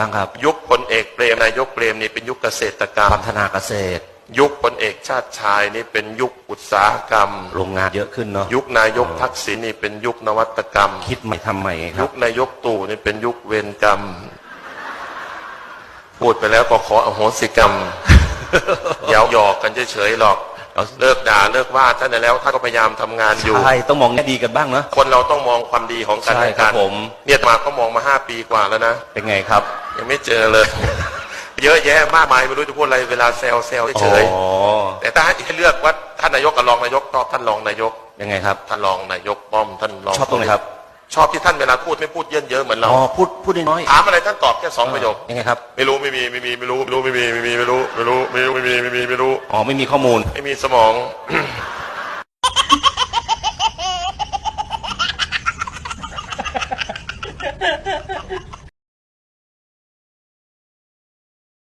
บ้างครับ ยุคพลเอกเปรมนายกเปรมนี่เป็นยุคเกษตรกรรมพัฒนาเกษตร ยุคพลเอกชาติชายนี่เป็นยุคอุตสาหกรรม โรงงานเยอะขึ้นเนาะยุคนายกทักษิณนี่เป็นยุคนวัตกรรม คิดใหม่ทำใหม่ไงคยุรับคนายกตู่นี่เป็นยุคเวรกรรม พูดไปแล้วก็ขออโหสิกรรม อย่าหยอกกันเฉยๆหรอก เราเลิกด่าเลิกว่าท่านได้แล้วท่านก็พยายามทำงานอยู่ใช่ต้องมองแง่ดีกันบ้างเนาะคนเราต้องมองความดีของกันใช่และครักับนผมเนี่ยมาก็มองมาห้าปีกว่าแล้วนะเป็นไงครับ ยังไม่เจอเลย เยอะแยะมากมายไม่รู้จะพูดอะไรเวลาแซวแซวเฉยอ๋อๆแต่ถ้าให้เลือกว่าท่านนายกกับรองนายกชอบท่านรองนายกยังไงครับ ท่านรองนายกป้อมท่านรองชอบตรงไหนครับ ชอบที่ท่านเวลาพูดไม่พูดเยินเยอะเหมือนเรา อ๋อพูดพูดน้อยๆถามอะไรท่านตอบแค่สองประโยค ยังไงครับ ไม่รู้ไม่มีไม่มีไม่รู้ไม่รู้ไม่มีไม่มีไม่รู้ไม่รู้ไม่รู้ไม่มีไม่มีไม่รู้ อ๋อไม่มีข้อมูล ไม่มีสมอง